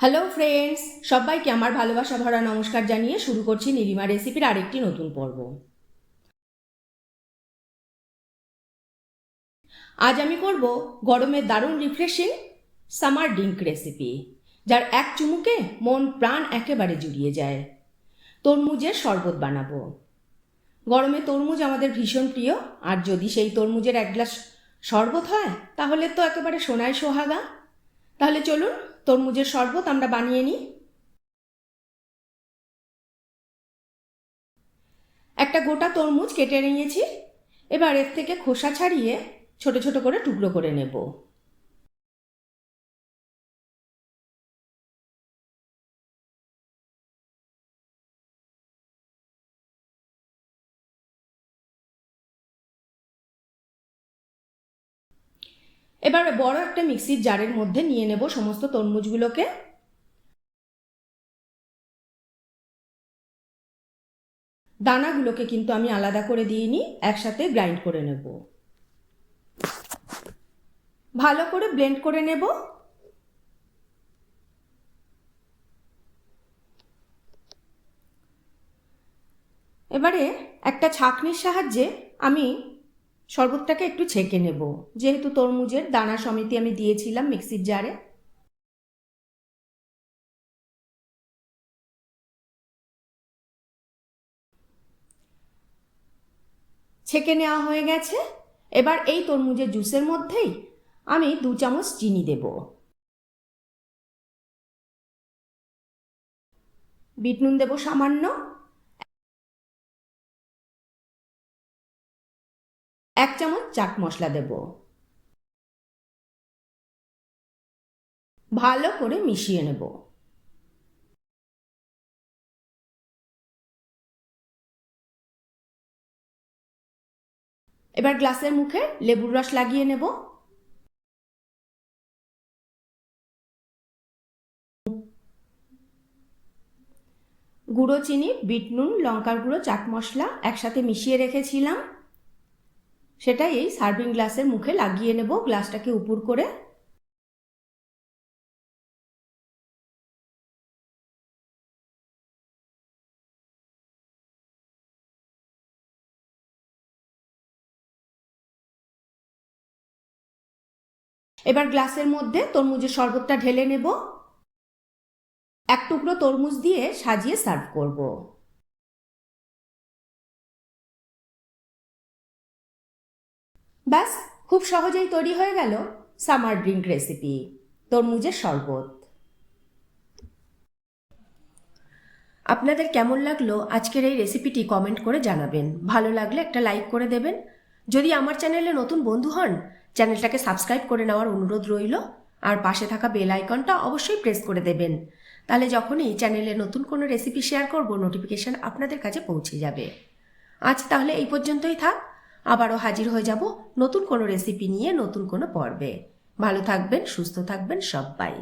Hello friends সবাইকে আমার ভালোবাসা ভরা নমস্কার জানিয়ে শুরু করছি নীলিমা রেসিপির আরেকটি নতুন পর্ব। আজ আমি করব গরমের দারুণ রিফ্রেশিং সামার ড্রিঙ্ক রেসিপি যার এক চুমুকে মন প্রাণ একেবারে জুড়িয়ে যায়। তরমুজের শরবত বানাবো। গরমে তরমুজ আমাদের ভীষণ প্রিয়, আর যদি সেই তরমুজের এক গ্লাস শরবত হয়, তাহলে তো একেবারে সোনায় সোহাগা। তাহলে চলুন তরমুজের শরবত আমরা বানিয়ে নিই। একটা গোটা তরমুজ কেটে নিয়েছি। এবার এর থেকে খোসা ছাড়িয়ে ছোট ছোট করে টুকরো করে নেব। এবার বড় একটা মিক্সির জারের মধ্যে নিয়ে নেব সমস্ত তরমুজগুলোকে। দানাগুলোকে কিন্তু আমি আলাদা করে দিইনি, একসাথে গ্রাইন্ড করে নেব। ভালো করে ব্লেন্ড করে নেব। এবারে একটা ছাঁকনির সাহায্যে আমি শরবতটাকে একটু ছেঁকে নেব। যেহেতু তরমুজের দানা সমিতি আমি দিয়েছিলাম মিক্সির জারে। ছেঁকে নেওয়া হয়ে গেছে। এবার এই তরমুজের জুসের মধ্যেই আমি দু চামচ চিনি দেব। বিট নুন দেব সামান্য। এক চামচ চাট মশলা দেব। ভালো করে মিশিয়ে নেব। এবার গ্লাসের মুখে লেবুর রস লাগিয়ে নেব। গুঁড়ো চিনি, বিট নুন, লঙ্কার গুঁড়ো, চাট মশলা একসাথে মিশিয়ে রেখেছিলাম। সেটাই এই সার্ভিং গ্লাসের মুখে লাগিয়ে নেব, গ্লাসটাকে উপর করে। এবার গ্লাসের মধ্যে তরমুজের শরবতটা ঢেলে নেব। এক টুকরো তরমুজ দিয়ে সাজিয়ে সার্ভ করব। ব্যাস, খুব সহজেই তৈরি হয়ে গেল সামার ড্রিঙ্ক রেসিপি, তরমুজের শরবত। আপনাদের কেমন লাগল আজকের এই রেসিপিটি কমেন্ট করে জানাবেন। ভালো লাগলে একটা লাইক করে দেবেন। যদি আমার চ্যানেলে নতুন বন্ধু হন, চ্যানেলটাকে সাবস্ক্রাইব করে নেওয়ার অনুরোধ রইল। আর পাশে থাকা বেল আইকনটা অবশ্যই প্রেস করে দেবেন। তাহলে যখনই চ্যানেলে নতুন কোনো রেসিপি শেয়ার করব, নোটিফিকেশান আপনাদের কাছে পৌঁছে যাবে। আজ তাহলে এই পর্যন্তই থাক। আবারও হাজির হয়ে যাব নতুন কোনো রেসিপি নিয়ে নতুন কোনো পর্বে। ভালো থাকবেন, সুস্থ থাকবেন সবাই।